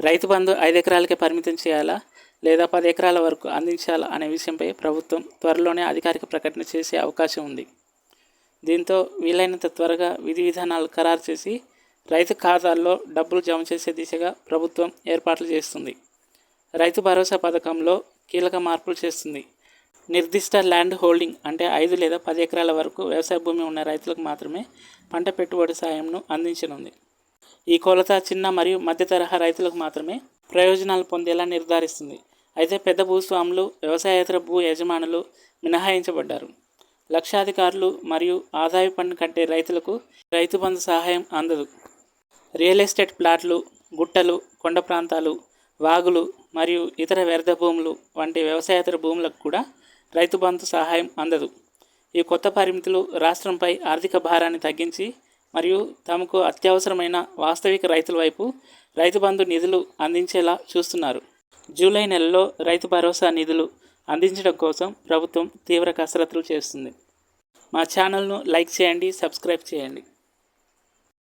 రైతు బంధు ఐదు ఎకరాలకే పరిమితం చేయాలా? లేదా పది ఎకరాల వరకు అందించాలా అనే విషయంపై ప్రభుత్వం త్వరలోనే అధికారిక ప్రకటన చేసే అవకాశం ఉంది. దీంతో వీలైనంత త్వరగా విధి విధానాలు ఖరారు చేసి రైతు ఖాతాల్లో డబ్బులు జమ చేసే దిశగా ప్రభుత్వం ఏర్పాట్లు చేస్తుంది. రైతు భరోసా పథకంలో కీలక మార్పులు చేస్తుంది. నిర్దిష్ట ల్యాండ్ హోల్డింగ్ అంటే ఐదు లేదా పది ఎకరాల వరకు వ్యవసాయ భూమి ఉన్న రైతులకు మాత్రమే పంట పెట్టుబడి సాయంను అందించనుంది. ఈ కొలత చిన్న మరియు మధ్య తరహా రైతులకు మాత్రమే ప్రయోజనాలు పొందేలా నిర్ధారిస్తుంది. అయితే పెద్ద భూస్వాములు వ్యవసాయేతర భూ యజమానులు మినహాయించబడ్డారు. లక్షాధికారులు మరియు ఆదాయ పన్ను కట్టే రైతులకు రైతు బంధు సహాయం అందదు. రియల్ ఎస్టేట్ ప్లాట్లు గుట్టలు కొండ ప్రాంతాలు వాగులు మరియు ఇతర వ్యర్థ భూములు వంటి వ్యవసాయేతర భూములకు కూడా రైతు బంధు సహాయం అందదు. ఈ కొత్త పరిమితులు రాష్ట్రంపై ఆర్థిక భారాన్ని తగ్గించి మరియు తమకు అత్యవసరమైన వాస్తవిక రైతుల వైపు రైతు బంధు నిధులు అందించేలా చూస్తున్నారు. జూలై నెలలో రైతు భరోసా నిధులు అందించడం కోసం ప్రభుత్వం తీవ్ర కసరత్తులు చేస్తుంది. మా ఛానల్ను లైక్ చేయండి సబ్స్క్రైబ్ చేయండి.